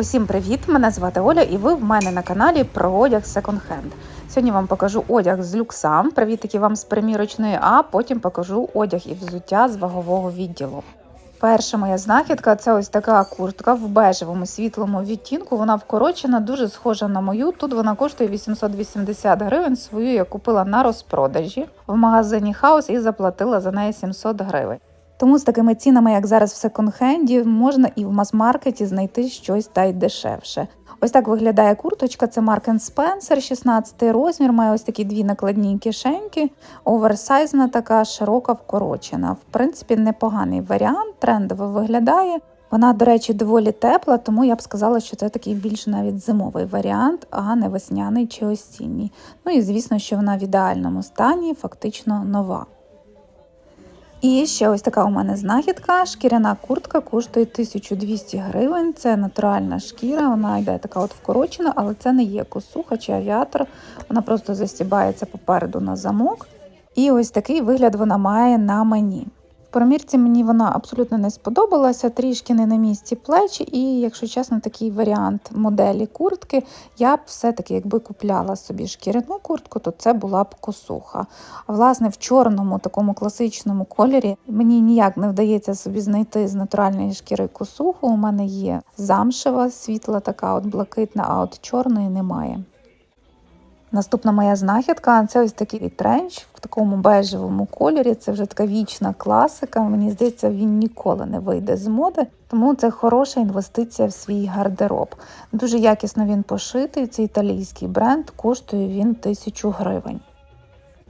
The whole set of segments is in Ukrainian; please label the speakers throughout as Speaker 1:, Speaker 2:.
Speaker 1: Усім привіт! Мене звати Оля, і ви в мене на каналі про одяг секонд-хенд. Сьогодні вам покажу одяг з люкса, привітики вам з примірочної, а потім покажу одяг і взуття з вагового відділу. Перша моя знахідка це ось така куртка в бежевому світлому відтінку. Вона вкорочена, дуже схожа на мою. Тут вона коштує 880 гривень. Свою я купила на розпродажі в магазині Хаус і заплатила за неї 700 гривень. Тому з такими цінами, як зараз в секонд-хенді, можна і в мас-маркеті знайти щось та й дешевше. Ось так виглядає курточка. Це Mark Spencer, 16 розмір, має ось такі дві накладні кишеньки, оверсайзна така, широка вкорочена. В принципі, непоганий варіант, трендово виглядає. Вона, до речі, доволі тепла, тому я б сказала, що це такий більш навіть зимовий варіант, а не весняний чи осінній. Ну і звісно, що вона в ідеальному стані, фактично нова. І ще ось така у мене знахідка. Шкіряна куртка коштує 1200 гривень. Це натуральна шкіра, вона йде така от вкорочена, але це не є косуха чи авіатор. Вона просто застібається попереду на замок. І ось такий вигляд вона має на мені. Промірці мені вона абсолютно не сподобалася, трішки не на місці плечі, і, якщо чесно, такий варіант моделі куртки, я б все-таки, якби купляла собі шкіряну куртку, то це була б косуха. А власне, в чорному такому класичному кольорі мені ніяк не вдається собі знайти з натуральної шкіри косуху. У мене є замшева, світла, така от блакитна, а от чорної немає. Наступна моя знахідка це ось такий тренч в такому бежевому кольорі. Це вже така вічна класика. Мені здається, він ніколи не вийде з моди, тому це хороша інвестиція в свій гардероб. Дуже якісно він пошитий. Це італійський бренд, коштує він тисячу гривень.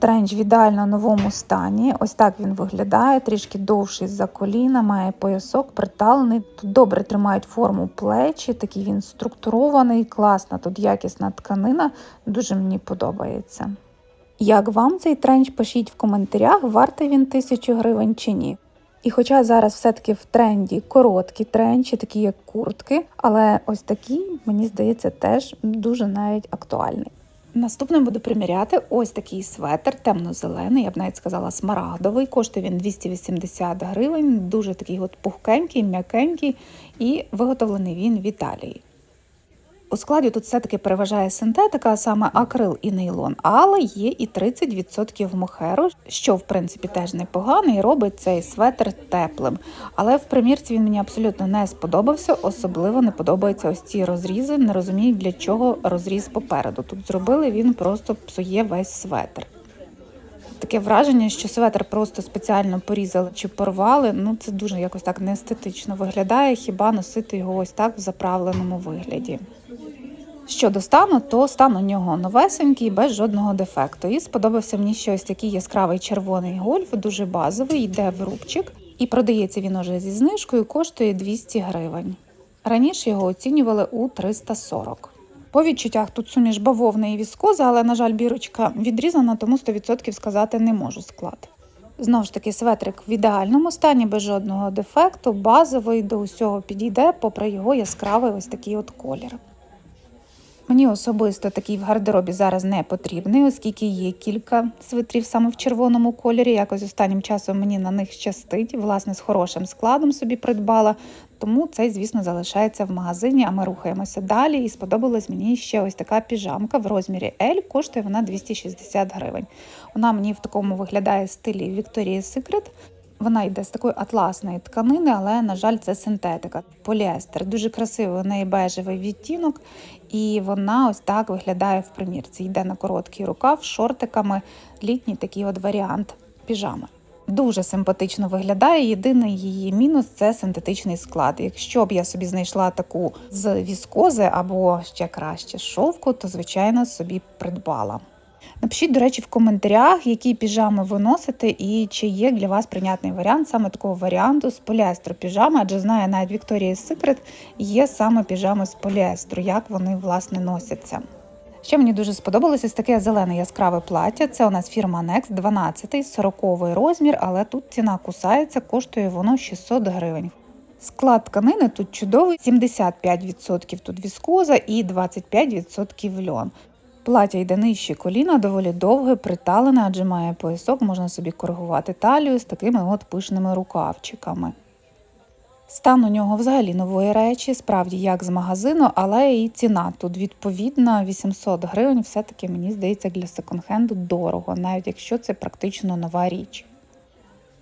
Speaker 1: Тренч в ідеально новому стані. Ось так він виглядає, трішки довший за коліна, має поясок приталений. Тут добре тримають форму плечі, такий він структурований, класна, тут якісна тканина, дуже мені подобається. Як вам цей тренч, пишіть в коментарях, вартий він тисячу гривень чи ні. І хоча зараз все-таки в тренді короткі тренчі, такі як куртки, але ось такі, мені здається, теж дуже навіть актуальний. Наступним буду приміряти ось такий светр, темно-зелений, я б навіть сказала, смарагдовий. Коштує він 280 гривень, дуже такий от пухкенький, м'якенький і виготовлений він в Італії. У складі тут все-таки переважає синтетика, а саме акрил і нейлон, але є і 30% мохеру, що в принципі теж непогано і робить цей светр теплим. Але в примірці він мені абсолютно не сподобався, особливо не подобаються ось ці розрізи. Не розумію, для чого розріз попереду. Тут зробили він просто псує весь светр. Таке враження, що светр просто спеціально порізали чи порвали. Ну це дуже якось так неестетично виглядає, хіба носити його ось так в заправленому вигляді. Щодо стану, то стан у нього новесенький, без жодного дефекту. І сподобався мені ще ось такий яскравий червоний гольф, дуже базовий, йде в рубчик. І продається він уже зі знижкою, коштує 200 гривень. Раніше його оцінювали у 340. По відчуттях тут суміш бавовни і віскоза, але, на жаль, бірочка відрізана, тому 100% сказати не можу склад. Знову ж таки, светрик в ідеальному стані, без жодного дефекту, базовий до усього підійде, попри його яскравий ось такий от колір. Мені особисто такий в гардеробі зараз не потрібний, оскільки є кілька свитрів саме в червоному кольорі. Якось останнім часом мені на них щастить, власне, з хорошим складом собі придбала. Тому цей, звісно, залишається в магазині, а ми рухаємося далі. І сподобалась мені ще ось така піжамка в розмірі L, коштує вона 260 гривень. Вона мені в такому виглядає стилі Victoria's Secret. Вона йде з такої атласної тканини, але, на жаль, це синтетика, поліестер. Дуже красивий у неї бежевий відтінок, і вона ось так виглядає в примірці. Йде на короткий рукав з шортиками, літній такий от варіант піжами. Дуже симпатично виглядає. Єдиний її мінус це синтетичний склад. Якщо б я собі знайшла таку з віскози або ще краще з шовку, то звичайно собі придбала. Напишіть, до речі, в коментарях, які піжами ви носите і чи є для вас прийнятний варіант саме такого варіанту з поліестру піжами, адже знає навіть Victoria's Secret є саме піжами з поліестру, як вони власне носяться. Ще мені дуже сподобалося ось таке зелене яскраве плаття. Це у нас фірма Next 12 40 розмір, але тут ціна кусається, коштує воно 600 гривень. Склад тканини тут чудовий: 75% тут віскоза і 25% льон. Плаття йде нижче коліна, доволі довге, приталене, адже має поясок, можна собі коригувати талію з такими от пишними рукавчиками. Стан у нього взагалі нової речі, справді як з магазину, але і ціна тут відповідна 800 гривень. Все-таки мені здається для секонд-хенду дорого, навіть якщо це практично нова річ.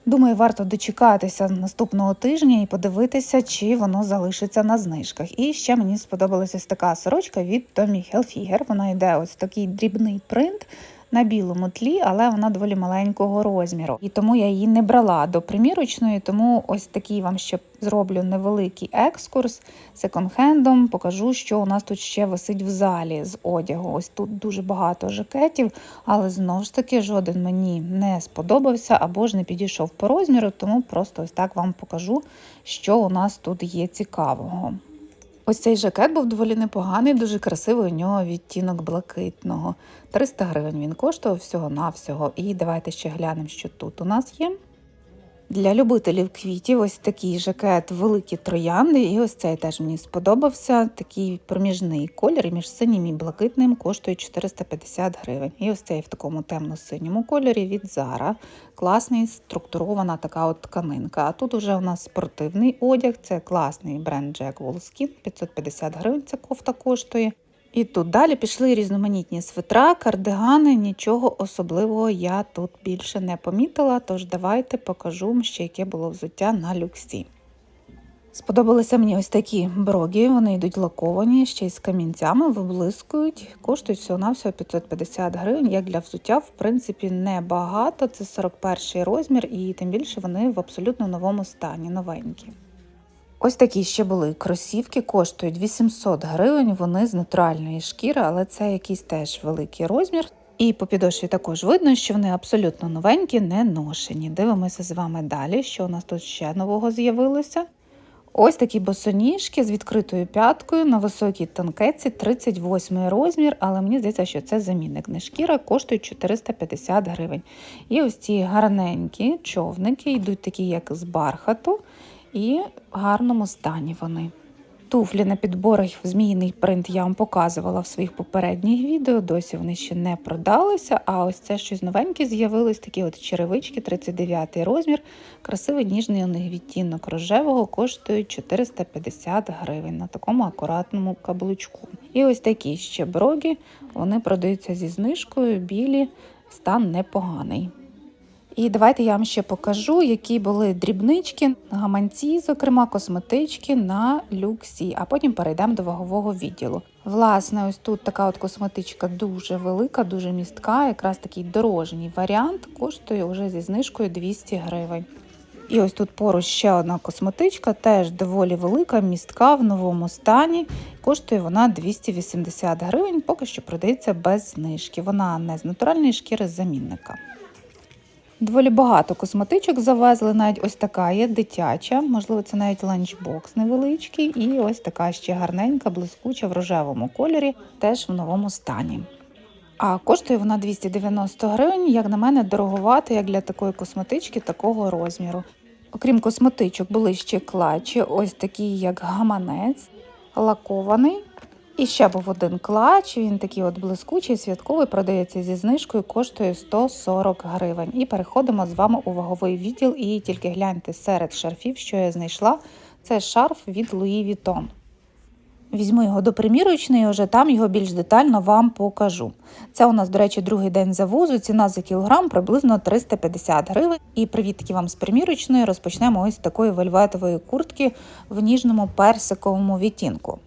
Speaker 1: Думаю, варто дочекатися наступного тижня і подивитися, чи воно залишиться на знижках. І ще мені сподобалася така сорочка від Tommy Hilfiger. Вона йде ось такий дрібний принт на білому тлі, але вона доволі маленького розміру. І тому я її не брала до примірочної, тому ось такий вам ще зроблю невеликий екскурс секонд-хендом. Покажу, що у нас тут ще висить в залі з одягу. Ось тут дуже багато жакетів, але знову ж таки жоден мені не сподобався або ж не підійшов по розміру, тому просто ось так вам покажу, що у нас тут є цікавого. Ось цей жакет був доволі непоганий, дуже красивий у нього відтінок блакитного. 300 гривень він коштував всього-навсього. І давайте ще глянемо, що тут у нас є. Для любителів квітів ось такий жакет великі троянди, і ось цей теж мені сподобався. Такий проміжний колір між синім і блакитним коштує 450 гривень. І ось цей в такому темно-синьому кольорі від Zara. Класний, структурована така от тканинка. А тут уже у нас спортивний одяг, це класний бренд Jack Wolfskin, 550 гривень ця кофта коштує. І тут далі пішли різноманітні свитра, кардигани, нічого особливого я тут більше не помітила, тож давайте покажу вам ще, яке було взуття на люксі. Сподобалися мені ось такі брогі, вони йдуть лаковані, ще й з камінцями, виблискують, коштують всього-навсього 550 гривень. Як для взуття, в принципі, небагато. Це 41 розмір, і тим більше вони в абсолютно новому стані, новенькі. Ось такі ще були кросівки, коштують 800 гривень. Вони з натуральної шкіри, але це якийсь теж великий розмір. І по підошві також видно, що вони абсолютно новенькі, не ношені. Дивимося з вами далі, що у нас тут ще нового з'явилося. Ось такі босоніжки з відкритою п'яткою на високій танкетці 38 розмір, але мені здається, що це замінник не шкіра, коштують 450 гривень. І ось ці гарненькі човники йдуть такі, як з бархату і в гарному стані вони. Туфлі на підборах в зміїний принт я вам показувала в своїх попередніх відео, досі вони ще не продалися. А ось це щось новеньке з'явилось, такі от черевички, 39 розмір. Красивий ніжний у них відтінок рожевого коштують 450 гривень на такому акуратному каблучку. І ось такі ще брогі, вони продаються зі знижкою, білі, стан непоганий. І давайте я вам ще покажу, які були дрібнички, гаманці, зокрема косметички на люксі, а потім перейдемо до вагового відділу. Власне, ось тут така от косметичка дуже велика, дуже містка, якраз такий дорожній варіант, коштує вже зі знижкою 200 гривень. І ось тут поруч ще одна косметичка, теж доволі велика, містка в новому стані. Коштує вона 280 гривень, поки що продається без знижки. Вона не з натуральної шкіри замінника. Доволі багато косметичок завезли, навіть ось така є дитяча, можливо, це навіть ланчбокс невеличкий, і ось така ще гарненька, блискуча в рожевому кольорі, теж в новому стані. А коштує вона 290 гривень, як на мене, дороговато, як для такої косметички такого розміру. Окрім косметичок, були ще клатчі, ось такі, як гаманець, лакований. І ще був один клач, він такий от блискучий, святковий, продається зі знижкою, коштує 140 гривень. І переходимо з вами у ваговий відділ. І тільки гляньте серед шарфів, що я знайшла. Це шарф від Louis Vuitton. Візьму його до примірочної, вже там його більш детально вам покажу. Це у нас, до речі, другий день завозу, ціна за кілограм приблизно 350 гривень. І привітки вам з примірочної розпочнемо ось такої вельветової куртки в ніжному персиковому відтінку.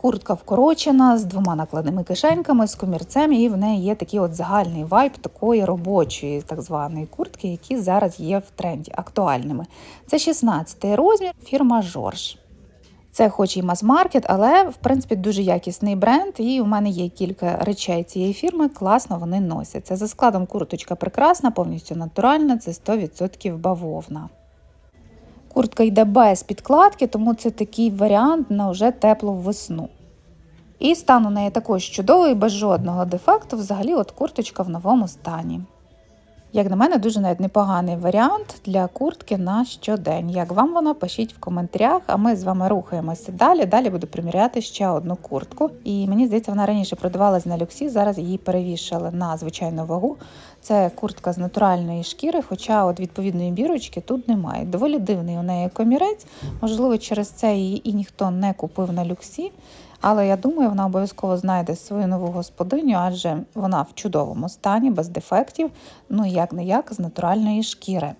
Speaker 1: Куртка вкорочена з двома накладними кишеньками, з комірцем, і в неї є такий от загальний вайб такої робочої, так званої куртки, які зараз є в тренді актуальними. Це 16-й розмір, фірма Жорж. Це хоч і мас-маркет, але в принципі дуже якісний бренд. І у мене є кілька речей цієї фірми. Класно вони носяться. За складом курточка прекрасна, повністю натуральна, це 100% бавовна. Куртка йде без підкладки, тому це такий варіант на вже теплу весну. І стан у неї також чудовий, без жодного дефекту. Взагалі, от курточка в новому стані. Як на мене, дуже навіть непоганий варіант для куртки на щодень. Як вам вона, пишіть в коментарях, а ми з вами рухаємося далі. Далі буду приміряти ще одну куртку. І мені здається, вона раніше продавалась на люксі, зараз її перевішали на звичайну вагу. Це куртка з натуральної шкіри, хоча от відповідної бірочки тут немає. Доволі дивний у неї комірець. Можливо, через це її і ніхто не купив на люксі. Але я думаю, вона обов'язково знайде свою нову господиню, адже вона в чудовому стані, без дефектів, ну як не як з натуральної шкіри.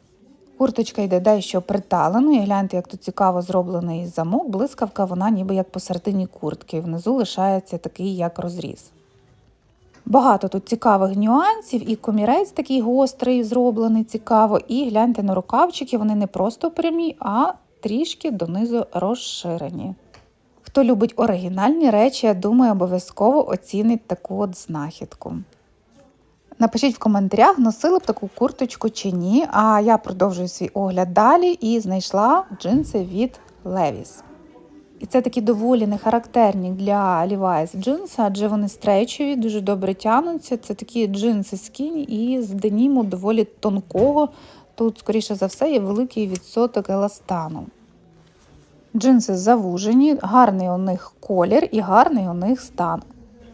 Speaker 1: Курточка йде дещо приталеною. Гляньте, як тут цікаво зроблений замок. Блискавка, вона ніби як посередині куртки. Внизу лишається такий як розріз. Багато тут цікавих нюансів, і комірець такий гострий, зроблений цікаво. І гляньте на рукавчики, вони не просто прямі, а трішки донизу розширені. Хто любить оригінальні речі, я думаю, обов'язково оцінить таку от знахідку. Напишіть в коментарях, носили б таку курточку чи ні. А я продовжую свій огляд далі і знайшла джинси від Levi's. І це такі доволі нехарактерні для Levi's джинси, адже вони стрейчові, дуже добре тягнуться. Це такі джинси скіні і з деніму доволі тонкого. Тут, скоріше за все, є великий відсоток еластану. Джинси завужені, гарний у них колір і гарний у них стан.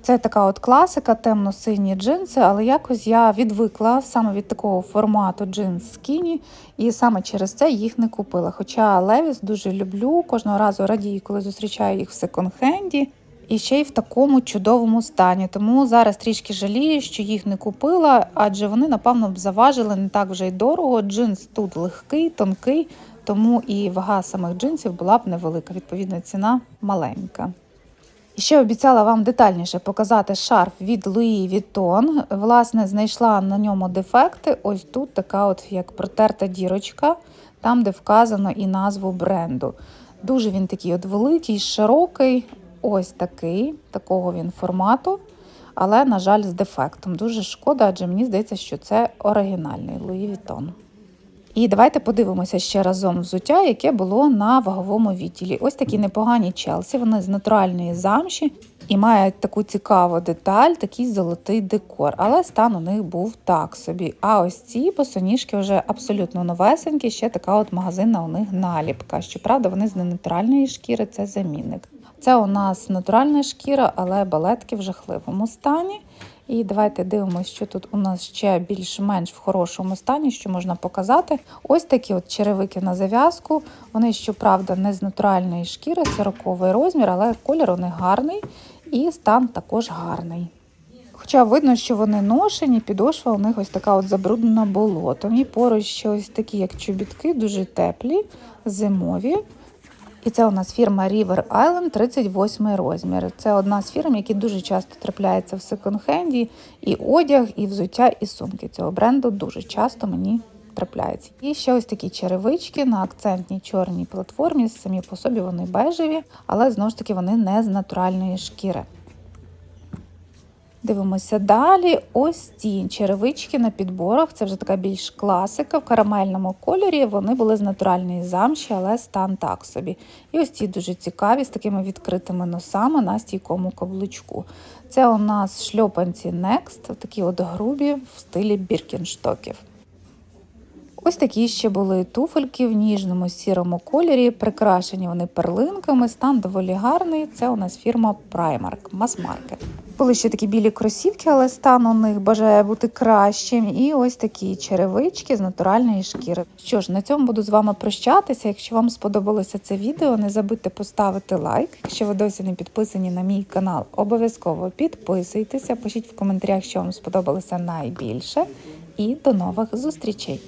Speaker 1: Це така от класика, темно-сині джинси, але якось я відвикла саме від такого формату джинс скіні, і саме через це їх не купила. Хоча Левіс дуже люблю, кожного разу радію, коли зустрічаю їх в секонд-хенді. І ще й в такому чудовому стані. Тому зараз трішки жалію, що їх не купила, адже вони, напевно, б заважили не так вже й дорого. Джинс тут легкий, тонкий, тому і вага самих джинсів була б невелика. Відповідно, ціна маленька. Ще обіцяла вам детальніше показати шарф від Louis Vuitton. Власне, знайшла на ньому дефекти. Ось тут така, от як протерта дірочка, там, де вказано і назву бренду. Дуже він такий от великий, широкий, ось такий, такого він формату. Але, на жаль, з дефектом. Дуже шкода, адже мені здається, що це оригінальний Louis Vuitton. І давайте подивимося ще разом взуття, яке було на ваговому відділі. Ось такі непогані челсі, вони з натуральної замші і мають таку цікаву деталь, такий золотий декор. Але стан у них був так собі. А ось ці босоніжки вже абсолютно новесенькі, ще така от магазинна у них наліпка. Щоправда, вони з ненатуральної шкіри, це замінник. Це у нас натуральна шкіра, але балетки в жахливому стані. І давайте дивимося, що тут у нас ще більш-менш в хорошому стані, що можна показати. Ось такі от черевики на зав'язку. Вони, щоправда, не з натуральної шкіри, 40 розмір, але колір у них гарний і стан також гарний. Хоча видно, що вони ношені, підошва у них ось така от забруднена болотом. І поруч ще ось такі, як чобітки, дуже теплі, зимові. І це у нас фірма River Island 38 розмір. Це одна з фірм, які дуже часто трапляються в секонд-хенді. І одяг, і взуття, і сумки цього бренду дуже часто мені трапляються. І ще ось такі черевички на акцентній чорній платформі. Самі по собі вони бежеві, але знову ж таки вони не з натуральної шкіри. Дивимося далі. Ось ці черевички на підборах. Це вже така більш класика в карамельному кольорі. Вони були з натуральної замші, але стан так собі. І ось ці дуже цікаві з такими відкритими носами на стійкому каблучку. Це у нас шльопанці Next, такі от грубі в стилі біркінштоків. Ось такі ще були туфельки в ніжному сірому кольорі, прикрашені вони перлинками, стан доволі гарний. Це у нас фірма Primark, мас-маркет. Були ще такі білі кросівки, але стан у них бажає бути кращим. І ось такі черевички з натуральної шкіри. Що ж, на цьому буду з вами прощатися. Якщо вам сподобалося це відео, не забудьте поставити лайк. Якщо ви досі не підписані на мій канал, обов'язково підписуйтеся, пишіть в коментарях, що вам сподобалося найбільше. І до нових зустрічей!